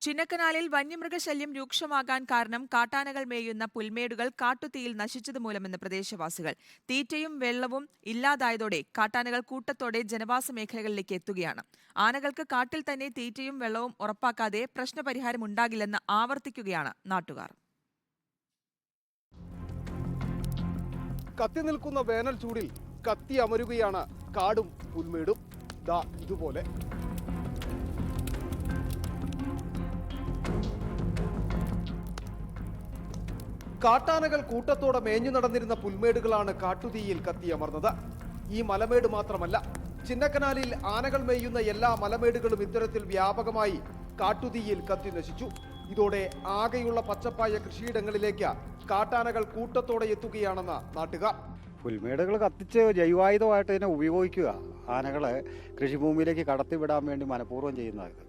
ചിന്നക്കനാലിൽ വന്യമൃഗശല്യം രൂക്ഷമാകാൻ കാരണം കാട്ടാനകൾ മേയുന്ന പുൽമേടുകൾ കാട്ടുതീയിൽ നശിച്ചതുമൂലമെന്ന് പ്രദേശവാസികൾ. തീറ്റയും വെള്ളവും ഇല്ലാതായതോടെ കാട്ടാനകൾ കൂട്ടത്തോടെ ജനവാസ മേഖലകളിലേക്ക് എത്തുകയാണ്. ആനകൾക്ക് കാട്ടിൽ തന്നെ തീറ്റയും വെള്ളവും ഉറപ്പാക്കാതെ പ്രശ്നപരിഹാരം ഉണ്ടാകില്ലെന്ന് ആവർത്തിക്കുകയാണ് നാട്ടുകാർ. കത്തി നിൽക്കുന്ന വേനൽ ചൂടിൽ കത്തി അമരുകയാണ് കാടും പുൽമേടും. ഇതുപോലെ. കാട്ടാനകൾ കൂട്ടത്തോടെ മേഞ്ഞു നടന്നിരുന്ന പുൽമേടുകളാണ് കാട്ടുതീയിൽ കത്തിയമർന്നത് ഈ മലമേട് മാത്രമല്ല ചിന്നക്കനാലിൽ ആനകൾ മേയുന്ന എല്ലാ മലമേടുകളും ഇത്തരത്തിൽ വ്യാപകമായി കാട്ടുതീയിൽ കത്തി നശിച്ചു. ഇതോടെ ആകെയുള്ള പച്ചപ്പായ കൃഷിയിടങ്ങളിലേക്ക് കാട്ടാനകൾ കൂട്ടത്തോടെ എത്തുകയാണെന്ന് നാട്ടുകാർ. പുൽമേടുകൾ കത്തിച്ച് ജൈവായുധമായിട്ട് ഇതിനെ ഉപയോഗിക്കുക. ആനകളെ കൃഷിഭൂമിയിലേക്ക് കടത്തിവിടാൻ വേണ്ടി മനഃപൂർവം ചെയ്യുന്നതായത്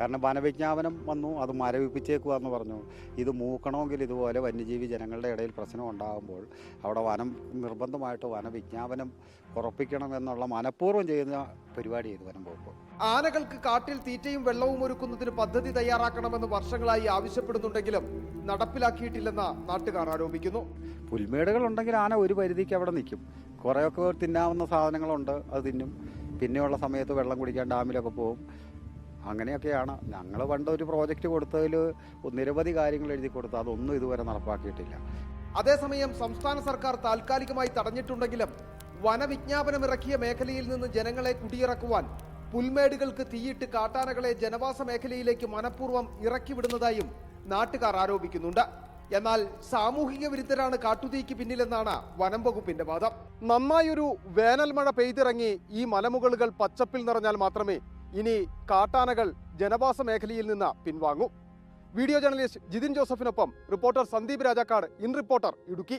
കാരണം വനവിജ്ഞാപനം വന്നു അത് മരവിപ്പിച്ചേക്കുക എന്ന് പറഞ്ഞു. ഇത് മൂക്കണമെങ്കിൽ ഇതുപോലെ വന്യജീവി ജനങ്ങളുടെ ഇടയിൽ പ്രശ്നം ഉണ്ടാകുമ്പോൾ അവിടെ വനം നിർബന്ധമായിട്ട് വനവിജ്ഞാപനം ഉറപ്പിക്കണം എന്നുള്ള മനഃപൂർവം ചെയ്യുന്ന പരിപാടി ചെയ്തു വനം വകുപ്പ്. ആനകൾക്ക് കാട്ടിൽ തീറ്റയും വെള്ളവും ഒരുക്കുന്നതിന് പദ്ധതി തയ്യാറാക്കണമെന്ന് വർഷങ്ങളായി ആവശ്യപ്പെടുന്നുണ്ടെങ്കിലും നടപ്പിലാക്കിയിട്ടില്ലെന്ന് നാട്ടുകാർ ആരോപിക്കുന്നു. പുൽമേടുകൾ ഉണ്ടെങ്കിൽ ആന ഒരു പരിധിക്ക് അവിടെ നിൽക്കും. കുറേയൊക്കെ തിന്നാവുന്ന സാധനങ്ങളുണ്ട് അത് തിന്നും. പിന്നെയുള്ള സമയത്ത് വെള്ളം കുടിക്കാൻ ഡാമിലൊക്കെ പോകും. അങ്ങനെയൊക്കെയാണ്. ഞങ്ങൾ പണ്ട് ഒരു പ്രോജക്റ്റ് കൊടുത്തതിൽ നിരവധി കാര്യങ്ങൾ എഴുതി കൊടുത്തു അതൊന്നും ഇതുവരെ നടപ്പാക്കിയിട്ടില്ല. അതേസമയം സംസ്ഥാന സർക്കാർ താൽക്കാലികമായി തടഞ്ഞിട്ടുണ്ടെങ്കിലും വനവിജ്ഞാപനം ഇറക്കിയ മേഖലയിൽ നിന്ന് ജനങ്ങളെ കുടിയിറക്കുവാൻ പുൽമേടുകൾക്ക് തീയിട്ട് കാട്ടാനകളെ ജനവാസ മേഖലയിലേക്ക് മനഃപൂർവം ഇറക്കി വിടുന്നതായും നാട്ടുകാർ ആരോപിക്കുന്നുണ്ട്. എന്നാൽ സാമൂഹിക വിരുദ്ധരാണ് കാട്ടുതീക്ക് പിന്നിലെന്നാണ് വനം വകുപ്പിന്റെ വാദം. നന്നായൊരു വേനൽ മഴ പെയ്തിറങ്ങി ഈ മലമുകളുകൾ പച്ചപ്പിൽ നിറഞ്ഞാൽ മാത്രമേ ഇനി കാട്ടാനകൾ ജനവാസ മേഖലയിൽ നിന്ന് പിൻവാങ്ങും. Video journalist Jithin ജോസഫിനൊപ്പം reporter Sandeep Rajakkad in reporter Idukki.